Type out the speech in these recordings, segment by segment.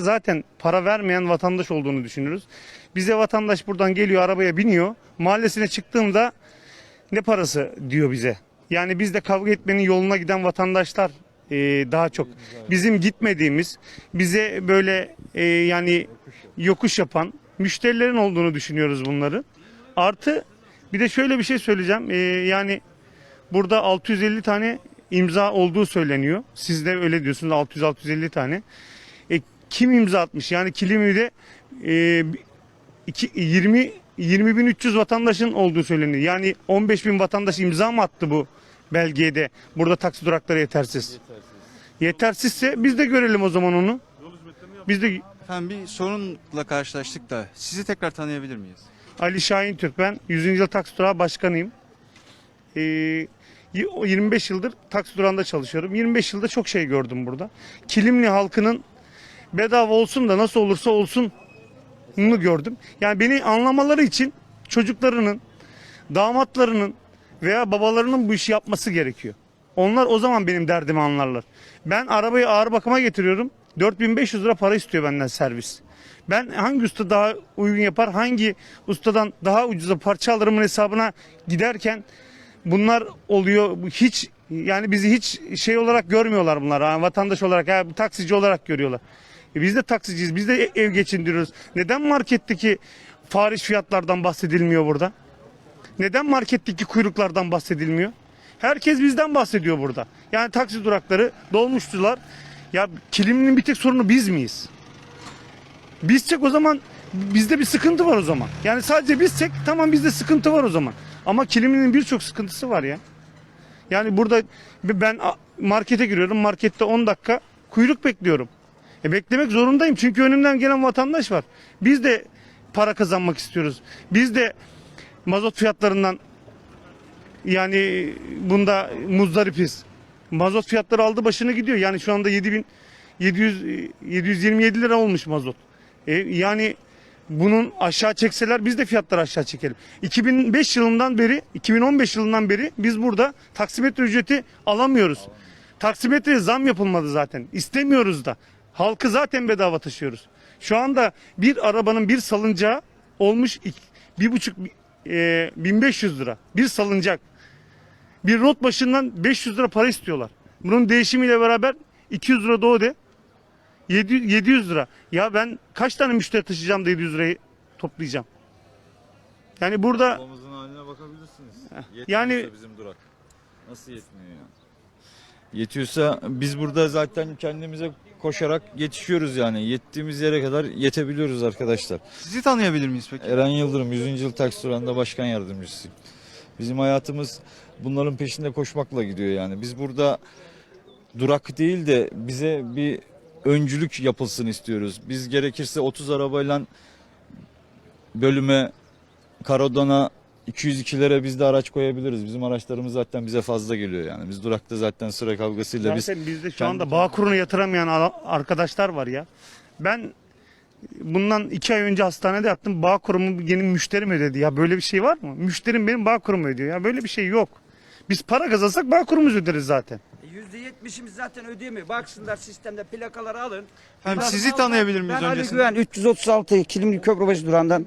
zaten para vermeyen vatandaş olduğunu düşünürüz. Bize vatandaş buradan geliyor arabaya biniyor. Mahallesine çıktığımda ne parası diyor bize. Yani biz de kavga etmenin yoluna giden vatandaşlar e, daha çok. Bizim gitmediğimiz bize böyle e, yani yokuş yapan müşterilerin olduğunu düşünüyoruz bunları. Artı bir de şöyle bir şey söyleyeceğim. E, yani burada 650 tane imza olduğu söyleniyor. Siz de öyle diyorsunuz 600-650 tane. Kim imza atmış? Yani kilimi de e, iki- 20 20.300 vatandaşın olduğu söyleniyor. Yani 15.000 vatandaş imza mı attı bu belgede? Burada taksi durakları yetersiz. Yetersizse biz de görelim o zaman onu. Biz de Efendim bir sorunla karşılaştık da sizi tekrar tanıyabilir miyiz? Ali Şahin Türk ben 100. yıl taksi durağı başkanıyım. Ee, y- o 25 yıldır taksi durağında çalışıyorum. 25 yılda çok şey gördüm burada. Kilimli halkının bedava olsun da nasıl olursa olsun bunu gördüm. Yani beni anlamaları için çocuklarının, damatlarının veya babalarının bu işi yapması gerekiyor. Onlar o zaman benim derdimi anlarlar. Ben arabayı ağır bakıma getiriyorum. 4500 lira para istiyor benden servis. Ben hangi usta daha uygun yapar, hangi ustadan daha ucuza parça alırımın hesabına giderken bunlar oluyor. Hiç yani bizi hiç şey olarak görmüyorlar bunlar. Ha, vatandaş olarak, ha, taksici olarak görüyorlar. E biz de taksiciyiz, biz de ev geçindiriyoruz. Neden marketteki fariş fiyatlardan bahsedilmiyor burada? Neden marketteki kuyruklardan bahsedilmiyor? Herkes bizden bahsediyor burada. Yani taksi durakları, dolmuşçular. Ya kiliminin bir tek sorunu biz miyiz? Bizsek o zaman bizde bir sıkıntı var o zaman. Yani sadece bizsek tamam bizde sıkıntı var o zaman. Ama kiliminin birçok sıkıntısı var ya. Yani burada ben markete giriyorum. Markette 10 dakika kuyruk bekliyorum. E beklemek zorundayım çünkü önümden gelen vatandaş var. Biz de para kazanmak istiyoruz. Biz de mazot fiyatlarından yani bunda muzdaripiz. Mazot fiyatları aldı başını gidiyor. Yani şu anda 7700 727 lira olmuş mazot. E, yani bunun aşağı çekseler biz de fiyatları aşağı çekelim. 2005 yılından beri 2015 yılından beri biz burada taksimetre ücreti alamıyoruz. Taksimetreye zam yapılmadı zaten. İstemiyoruz da. Halkı zaten bedava taşıyoruz. Şu anda bir arabanın bir salıncağı olmuş ik- bir buçuk e, 1500 lira. Bir salıncak. Bir rot başından 500 lira para istiyorlar. Bunun değişimiyle beraber 200 lira o de. 700, 700 lira. Ya ben kaç tane müşteri taşıyacağım da 700 lirayı toplayacağım. Yani burada Arabamızın haline bakabilirsiniz. yani- Yetmiyorsa bizim durak. Nasıl yetmiyor yani? Yetiyorsa biz burada zaten kendimize koşarak yetişiyoruz yani. Yettiğimiz yere kadar yetebiliyoruz arkadaşlar. Sizi tanıyabilir miyiz peki? Eren Yıldırım 100. yıl taksi durağında başkan yardımcısıyım. Bizim hayatımız bunların peşinde koşmakla gidiyor yani. Biz burada durak değil de bize bir öncülük yapılsın istiyoruz. Biz gerekirse 30 arabayla bölüme, karodana 202'lere biz de araç koyabiliriz. Bizim araçlarımız zaten bize fazla geliyor yani. Biz durakta zaten sıra kavgasıyla biz zaten bizde şu kendi- anda bağ kurunu yatıramayan arkadaşlar var ya. Ben bundan iki ay önce hastanede yattım. Bağ kurumu yeni müşterim ödedi. Ya böyle bir şey var mı? Müşterim benim bağ kurumu ödüyor. Ya böyle bir şey yok. Biz para kazansak bağ kurumumuz öderiz zaten. %70'imiz zaten ödeyemiyor. Baksınlar sistemde plakaları alın. Ben- sizi tanıyabilir miyiz Ben Ali öncesinde? Güven 336 Kilimli Köprübaşı durağından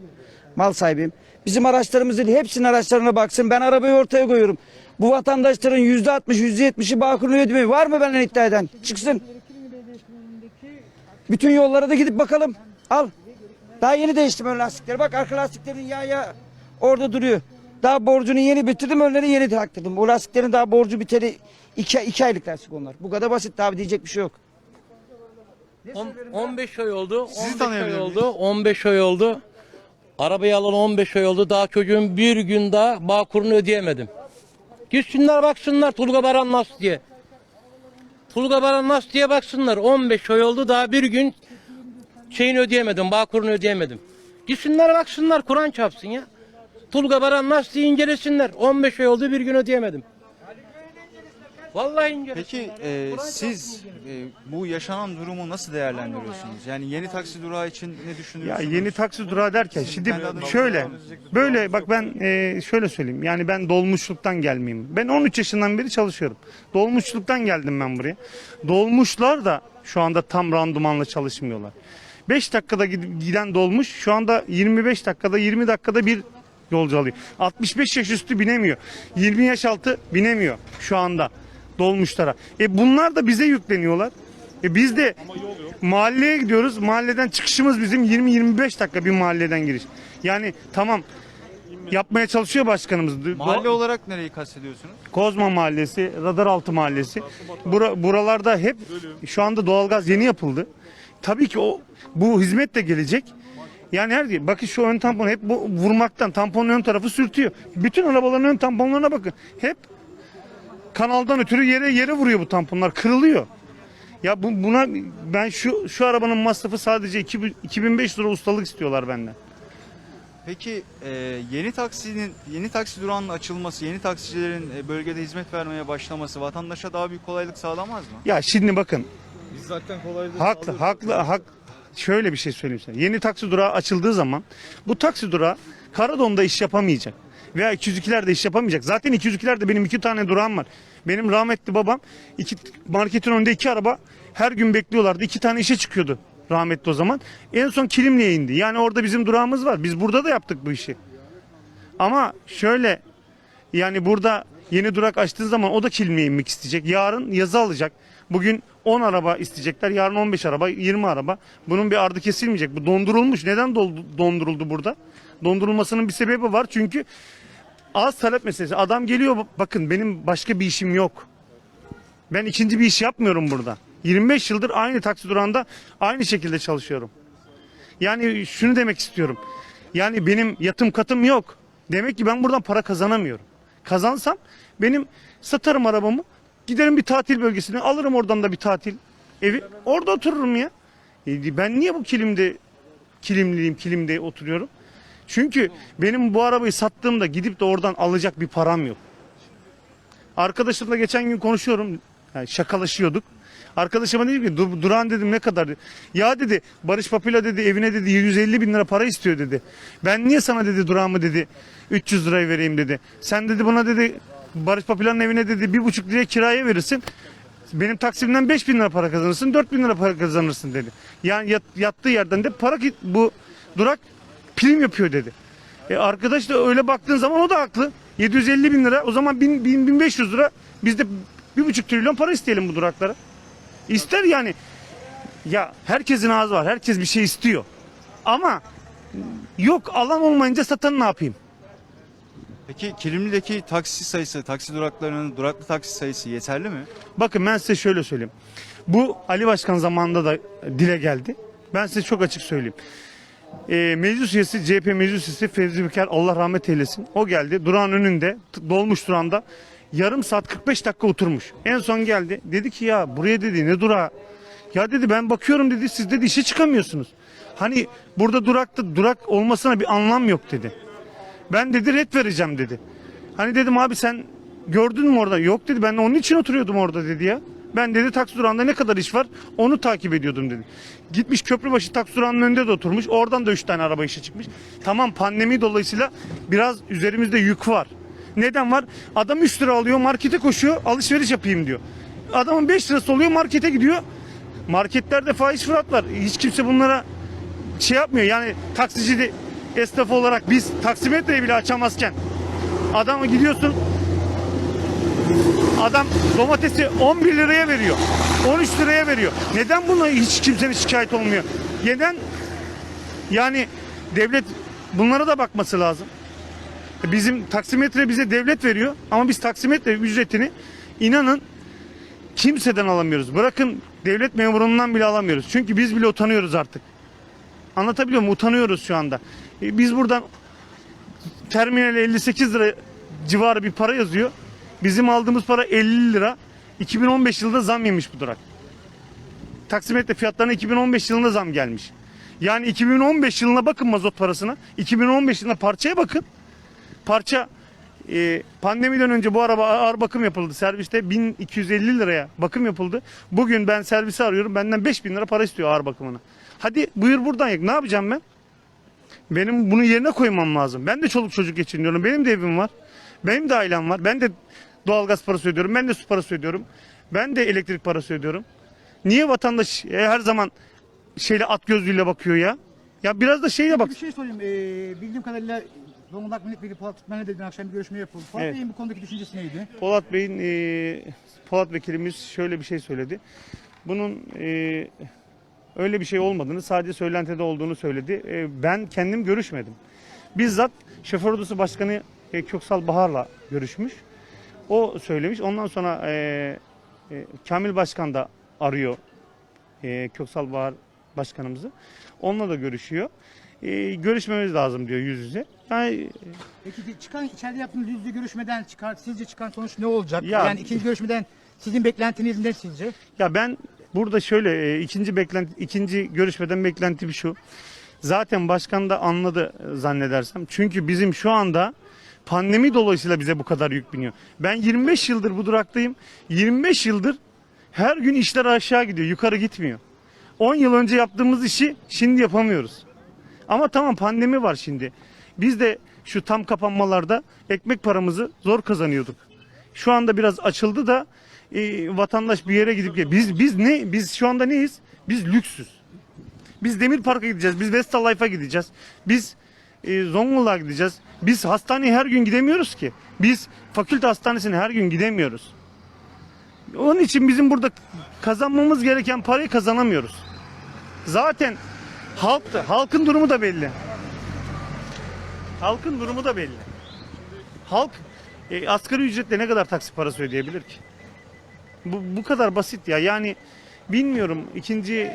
mal sahibiyim. Bizim araçlarımızın hepsinin araçlarına baksın. Ben arabayı ortaya koyuyorum. Bu vatandaşların %60, %70'i Bağkur'un ödemiyor. Var mı benden iddia eden? Çıksın. Bütün yollara da gidip bakalım. Al. Daha yeni değiştim ön lastikleri. Bak arka lastiklerin yağı ya orada duruyor. Daha borcunu yeni bitirdim, önleri yeni taktırdım. Bu lastiklerin daha borcu biteli iki, iki aylık lastik onlar. Bu kadar basit abi diyecek bir şey yok. On- 15 ay oldu. Sizi 15 tanıyabilir ay oldu. 15 ay oldu. Arabayı alan 15 ay oldu. Daha çocuğun bir gün daha bağ kurunu ödeyemedim. Gitsinler baksınlar Tulga Baran nasıl diye. Tulga Baran nasıl diye baksınlar. 15 ay oldu daha bir gün şeyini ödeyemedim. Bağ kurunu ödeyemedim. Gitsinler baksınlar Kur'an çarpsın ya. Tulga Baran nasıl diye incelesinler. 15 ay oldu bir gün ödeyemedim. Vallahi ince. Peki e, siz e, bu yaşanan durumu nasıl değerlendiriyorsunuz? Yani yeni taksi durağı için ne Ya düşünüyorsunuz? yeni taksi durağı derken şimdi kendi adınıza şöyle devam böyle bak ben e, şöyle söyleyeyim. Yani ben dolmuşluktan gelmeyeyim. Ben 13 yaşından beri çalışıyorum. Dolmuşluktan geldim ben buraya. Dolmuşlar da şu anda tam randımanla çalışmıyorlar. 5 dakikada gid- giden dolmuş şu anda 25 dakikada 20 dakikada bir yolcu alıyor. 65 yaş üstü binemiyor. 20 yaş altı binemiyor şu anda dolmuşlara. E bunlar da bize yükleniyorlar. E biz de mahalleye gidiyoruz. Mahalleden çıkışımız bizim 20-25 dakika bir mahalleden giriş. Yani tamam yapmaya çalışıyor başkanımız. Mahalle olarak nereyi kastediyorsunuz? Kozma Mahallesi, Radaraltı Mahallesi. Bura, buralarda hep şu anda doğalgaz yeni yapıldı. Tabii ki o bu hizmet de gelecek. Yani her bakın şu ön tampon hep bu vurmaktan tamponun ön tarafı sürtüyor. Bütün arabaların ön tamponlarına bakın. Hep kanaldan ötürü yere yere vuruyor bu tamponlar. Kırılıyor. Ya bu, buna ben şu şu arabanın masrafı sadece 2000 2500 lira ustalık istiyorlar benden. Peki e, yeni taksinin yeni taksi durağının açılması, yeni taksicilerin e, bölgede hizmet vermeye başlaması vatandaşa daha büyük kolaylık sağlamaz mı? Ya şimdi bakın Biz zaten kolaylığı Haklı, haklı, hak. Şöyle bir şey söyleyeyim sana. Yeni taksi durağı açıldığı zaman bu taksi durağı Karadon'da iş yapamayacak. Veya 202'lerde iş yapamayacak. Zaten 202'lerde benim iki tane durağım var. Benim rahmetli babam iki marketin önünde iki araba her gün bekliyorlardı. İki tane işe çıkıyordu rahmetli o zaman. En son Kilimli'ye indi. Yani orada bizim durağımız var. Biz burada da yaptık bu işi. Ama şöyle yani burada yeni durak açtığı zaman o da Kilimli'ye inmek isteyecek. Yarın yazı alacak. Bugün 10 araba isteyecekler. Yarın 15 araba, 20 araba. Bunun bir ardı kesilmeyecek. Bu dondurulmuş. Neden donduruldu burada? Dondurulmasının bir sebebi var. Çünkü az talep meselesi. Adam geliyor bakın benim başka bir işim yok. Ben ikinci bir iş yapmıyorum burada. 25 yıldır aynı taksi durağında aynı şekilde çalışıyorum. Yani şunu demek istiyorum. Yani benim yatım katım yok. Demek ki ben buradan para kazanamıyorum. Kazansam benim satarım arabamı. Giderim bir tatil bölgesine alırım oradan da bir tatil evi. Orada otururum ya. E, Ben niye bu kilimde kilimliyim kilimde oturuyorum? Çünkü benim bu arabayı sattığımda gidip de oradan alacak bir param yok. Arkadaşımla geçen gün konuşuyorum. Yani şakalaşıyorduk. Arkadaşıma dedim ki "Dur- Duran dedim ne kadar? Ya dedi Barış Papila dedi evine dedi 750 bin lira para istiyor dedi. Ben niye sana dedi Duran'ımı dedi 300 liraya vereyim dedi. Sen dedi buna dedi Barış Papila'nın evine dedi bir buçuk liraya kiraya verirsin. Benim taksimden 5 bin lira para kazanırsın 4 bin lira para kazanırsın dedi. Yani yat- yattığı yerden de para ki bu durak prim yapıyor dedi. E arkadaş da öyle baktığın zaman o da haklı. 750 bin lira o zaman 1000, 1000 1500 lira biz de bir buçuk trilyon para isteyelim bu duraklara. İster yani. Ya herkesin ağzı var. Herkes bir şey istiyor. Ama yok alan olmayınca satan ne yapayım? Peki Kilimli'deki taksi sayısı, taksi duraklarının duraklı taksi sayısı yeterli mi? Bakın ben size şöyle söyleyeyim. Bu Ali Başkan zamanında da dile geldi. Ben size çok açık söyleyeyim. Ee, meclis üyesi, CHP meclis üyesi Fevzi Büker Allah rahmet eylesin. O geldi durağın önünde, dolmuş durağında yarım saat 45 dakika oturmuş. En son geldi. Dedi ki ya buraya dedi ne durağı? Ya dedi ben bakıyorum dedi siz dedi işe çıkamıyorsunuz. Hani burada durakta durak olmasına bir anlam yok dedi. Ben dedi red vereceğim dedi. Hani dedim abi sen gördün mü orada? Yok dedi ben onun için oturuyordum orada dedi ya. Ben dedi taksi durağında ne kadar iş var onu takip ediyordum dedi. Gitmiş Köprübaşı taksi durağının önünde de oturmuş. Oradan da 3 tane araba işe çıkmış. Tamam pandemi dolayısıyla biraz üzerimizde yük var. Neden var? Adam 3 lira alıyor markete koşuyor alışveriş yapayım diyor. Adamın 5 lirası oluyor markete gidiyor. Marketlerde faiz fiyat var. Hiç kimse bunlara şey yapmıyor. Yani taksici de esnaf olarak biz taksimetreyi bile açamazken adamı gidiyorsun adam domatesi 11 liraya veriyor. 13 liraya veriyor. Neden buna hiç kimsenin şikayet olmuyor? Neden? Yani devlet bunlara da bakması lazım. Bizim taksimetre bize devlet veriyor ama biz taksimetre ücretini inanın kimseden alamıyoruz. Bırakın devlet memurundan bile alamıyoruz. Çünkü biz bile utanıyoruz artık. Anlatabiliyor muyum? Utanıyoruz şu anda. E, Biz buradan terminale 58 lira civarı bir para yazıyor. Bizim aldığımız para 50 lira. 2015 yılında zam yemiş bu durak. Taksimetre fiyatlarına 2015 yılında zam gelmiş. Yani 2015 yılına bakın mazot parasına. 2015 yılında parçaya bakın. Parça e, pandemiden önce bu araba ağır bakım yapıldı. Serviste 1250 liraya bakım yapıldı. Bugün ben servisi arıyorum. Benden 5000 lira para istiyor ağır bakımına. Hadi buyur buradan yak. Ne yapacağım ben? Benim bunu yerine koymam lazım. Ben de çoluk çocuk geçiniyorum. Benim de evim var. Benim de ailem var. Ben de doğalgaz parası ödüyorum. Ben de su parası ödüyorum. Ben de elektrik parası ödüyorum. Niye vatandaş e, her zaman şeyle at gözlüğüyle bakıyor ya? Ya biraz da şeyle bak. Bir şey sorayım. Ee, bildiğim kadarıyla Zonguldak Milletvekili Polat Tutmen'le de dün akşam bir görüşme yapıldı. Polat Evet. Bey'in bu konudaki düşüncesi neydi? Polat Bey'in e, Polat vekilimiz şöyle bir şey söyledi. Bunun e, öyle bir şey olmadığını sadece söylentide olduğunu söyledi. E, ben kendim görüşmedim. Bizzat şoför odası başkanı e, Köksal Bahar'la görüşmüş. O söylemiş. Ondan sonra e, e, Kamil Başkan da arıyor e, Köksal Bahar başkanımızı. Onunla da görüşüyor. E, görüşmemiz lazım diyor yüz yüze. Yani Peki çıkan içeride yaptığınız yüzde görüşmeden çıkar, sizce çıkan sonuç ne olacak? Ya- yani ikinci görüşmeden sizin beklentiniz ne sizce? Ya ben burada şöyle e, ikinci beklenti ikinci görüşmeden beklentim şu. Zaten başkan da anladı e, zannedersem. Çünkü bizim şu anda pandemi dolayısıyla bize bu kadar yük biniyor. Ben 25 yıldır bu duraktayım. 25 yıldır her gün işler aşağı gidiyor, yukarı gitmiyor. 10 yıl önce yaptığımız işi şimdi yapamıyoruz. Ama tamam pandemi var şimdi. Biz de şu tam kapanmalarda ekmek paramızı zor kazanıyorduk. Şu anda biraz açıldı da e, vatandaş bir yere gidip gel- biz biz ne biz şu anda neyiz? Biz lüksüz. Biz Demir Park'a gideceğiz. Biz Vestal Life'a gideceğiz. Biz e, Zonguldak'a gideceğiz. Biz hastaneye her gün gidemiyoruz ki. Biz fakülte hastanesine her gün gidemiyoruz. Onun için bizim burada kazanmamız gereken parayı kazanamıyoruz. Zaten halk da, halkın durumu da belli. Halkın durumu da belli. Halk e, asgari ücretle ne kadar taksi parası ödeyebilir ki? Bu, bu kadar basit ya. Yani bilmiyorum ikinci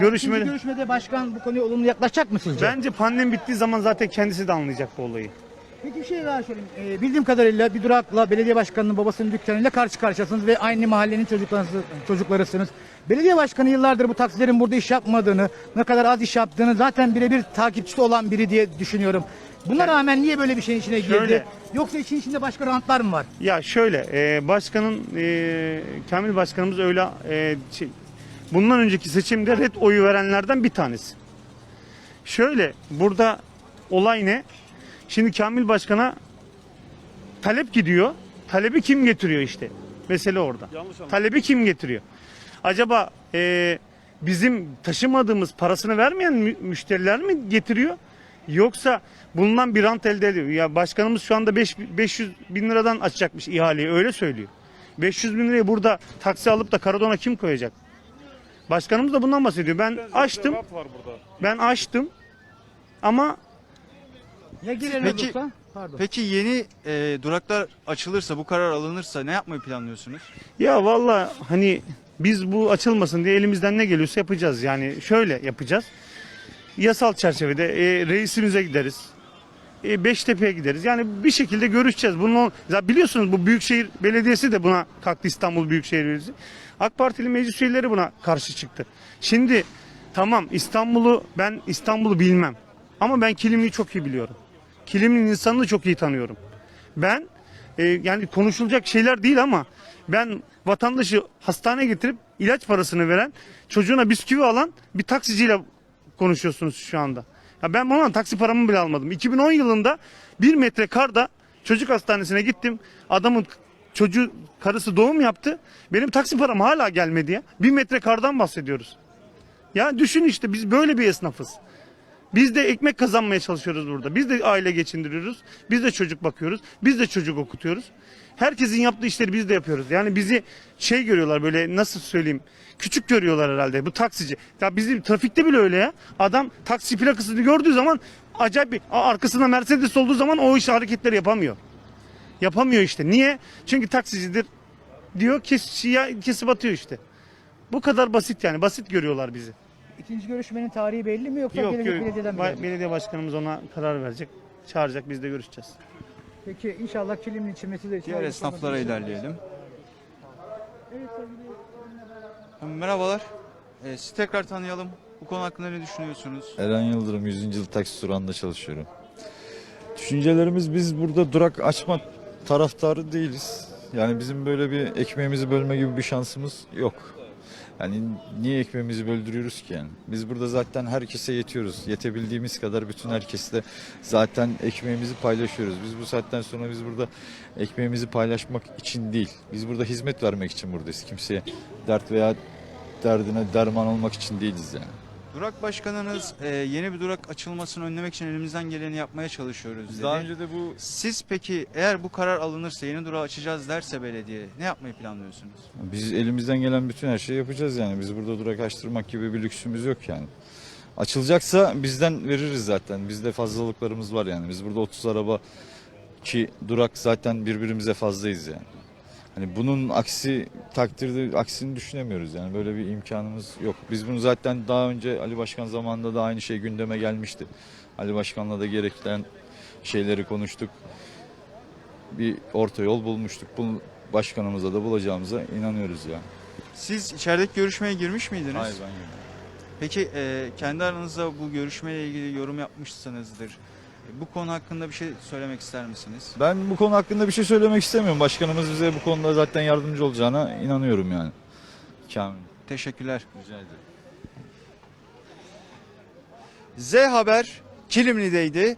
görüşme İkinci görüşmede başkan bu konuya olumlu yaklaşacak mı sizce? bence pandemi bittiği zaman zaten kendisi de anlayacak bu olayı. Peki bir şey daha sorayım. Ee, bildiğim kadarıyla bir durakla belediye başkanının babasının dükkanıyla karşı karşıyasınız ve aynı mahallenin çocuklarınız, çocuklarısınız. Belediye başkanı yıllardır bu taksilerin burada iş yapmadığını, ne kadar az iş yaptığını zaten birebir takipçisi olan biri diye düşünüyorum. Buna rağmen niye böyle bir şeyin içine girdi? Şöyle. Yoksa için içinde başka rantlar mı var? Ya şöyle e, başkanın e, Kamil başkanımız öyle e, şey, bundan önceki seçimde red oyu verenlerden bir tanesi. Şöyle burada olay ne? Şimdi Kamil başkana talep gidiyor. Talebi kim getiriyor işte? Mesele orada. Talebi kim getiriyor? Acaba e, bizim taşımadığımız parasını vermeyen mü- müşteriler mi getiriyor? Yoksa bundan bir rant elde ediyor. Ya başkanımız şu anda beş- 500 bin liradan açacakmış ihaleyi öyle söylüyor. 500 bin lirayı burada taksi alıp da Karadon'a kim koyacak? Başkanımız da bundan bahsediyor. Ben açtım. Ben açtım. Ama Ya Peki- olursa? Pardon. Peki yeni e, duraklar açılırsa, bu karar alınırsa ne yapmayı planlıyorsunuz? Ya valla hani biz bu açılmasın diye elimizden ne geliyorsa yapacağız. Yani şöyle yapacağız. Yasal çerçevede e, reisimize gideriz. E, Beştepe'ye gideriz. Yani bir şekilde görüşeceğiz. Bunu biliyorsunuz bu Büyükşehir Belediyesi de buna kalktı İstanbul Büyükşehir Belediyesi. AK Partili meclis üyeleri buna karşı çıktı. Şimdi tamam İstanbul'u ben İstanbul'u bilmem. Ama ben Kilimli'yi çok iyi biliyorum. Kilimli'nin insanını çok iyi tanıyorum. Ben e, yani konuşulacak şeyler değil ama ben vatandaşı hastaneye getirip ilaç parasını veren çocuğuna bisküvi alan bir taksiciyle konuşuyorsunuz şu anda. Ya ben ona taksi paramı bile almadım. 2010 yılında bir metre karda çocuk hastanesine gittim. Adamın çocuğu karısı doğum yaptı. Benim taksi param hala gelmedi ya. Bir metre kardan bahsediyoruz. Ya düşün işte biz böyle bir esnafız. Biz de ekmek kazanmaya çalışıyoruz burada. Biz de aile geçindiriyoruz. Biz de çocuk bakıyoruz. Biz de çocuk okutuyoruz. Herkesin yaptığı işleri biz de yapıyoruz. Yani bizi şey görüyorlar böyle nasıl söyleyeyim küçük görüyorlar herhalde bu taksici. Ya bizim trafikte bile öyle ya. Adam taksi plakasını gördüğü zaman acayip bir arkasında Mercedes olduğu zaman o iş hareketleri yapamıyor. Yapamıyor işte. Niye? Çünkü taksicidir diyor kesip atıyor işte. Bu kadar basit yani. Basit görüyorlar bizi. İkinci görüşmenin tarihi belli mi yoksa Yok, gelecek yok. belediyeden mi Ba- gelecek? belediye başkanımız ona karar verecek. Çağıracak biz de görüşeceğiz. Peki inşallah kilimli içilmesi de Diğer esnaflara ilerleyelim. Merhabalar. E, sizi tekrar tanıyalım. Bu konu hakkında ne düşünüyorsunuz? Eren Yıldırım 100. yıl taksi durağında çalışıyorum. Düşüncelerimiz biz burada durak açma taraftarı değiliz. Yani bizim böyle bir ekmeğimizi bölme gibi bir şansımız yok. Yani niye ekmeğimizi böldürüyoruz ki yani? Biz burada zaten herkese yetiyoruz. Yetebildiğimiz kadar bütün herkesle zaten ekmeğimizi paylaşıyoruz. Biz bu saatten sonra biz burada ekmeğimizi paylaşmak için değil. Biz burada hizmet vermek için buradayız. Kimseye dert veya derdine derman olmak için değiliz yani. Durak başkanınız e, yeni bir durak açılmasını önlemek için elimizden geleni yapmaya çalışıyoruz dedi. Daha önce de bu Siz peki eğer bu karar alınırsa yeni durağı açacağız derse belediye ne yapmayı planlıyorsunuz? Biz elimizden gelen bütün her şeyi yapacağız yani. Biz burada durak açtırmak gibi bir lüksümüz yok yani. Açılacaksa bizden veririz zaten. Bizde fazlalıklarımız var yani. Biz burada 30 araba ki durak zaten birbirimize fazlayız yani. Hani bunun aksi takdirde aksini düşünemiyoruz yani. Böyle bir imkanımız yok. Biz bunu zaten daha önce Ali Başkan zamanında da aynı şey gündeme gelmişti. Ali Başkan'la da gereken şeyleri konuştuk. Bir orta yol bulmuştuk. Bunu başkanımıza da bulacağımıza inanıyoruz ya. Siz içerideki görüşmeye girmiş miydiniz? Hayır ben girmedim. Peki e, kendi aranızda bu görüşmeyle ilgili yorum yapmışsınızdır. Bu konu hakkında bir şey söylemek ister misiniz? Ben bu konu hakkında bir şey söylemek istemiyorum. Başkanımız bize bu konuda zaten yardımcı olacağına inanıyorum yani. Kamil. Teşekkürler. Rica ederim. Z Haber Kilimli'deydi.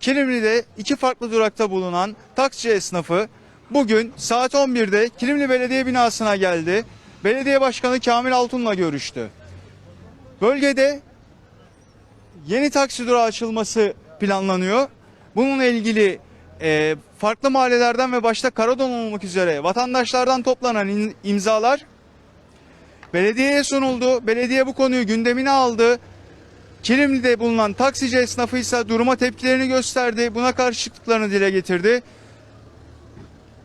Kilimli'de iki farklı durakta bulunan taksici esnafı bugün saat 11'de Kilimli Belediye binasına geldi. Belediye Başkanı Kamil Altun'la görüştü. Bölgede yeni taksi durağı açılması planlanıyor. Bununla ilgili e, farklı mahallelerden ve başta Karadon olmak üzere vatandaşlardan toplanan imzalar belediyeye sunuldu. Belediye bu konuyu gündemine aldı. Kilimli'de bulunan taksici esnafı ise duruma tepkilerini gösterdi. Buna karşılıklarını dile getirdi.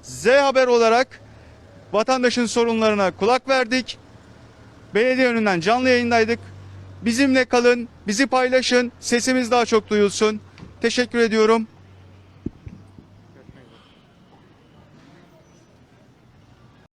Z Haber olarak vatandaşın sorunlarına kulak verdik. Belediye önünden canlı yayındaydık. Bizimle kalın, bizi paylaşın, sesimiz daha çok duyulsun. Teşekkür ediyorum.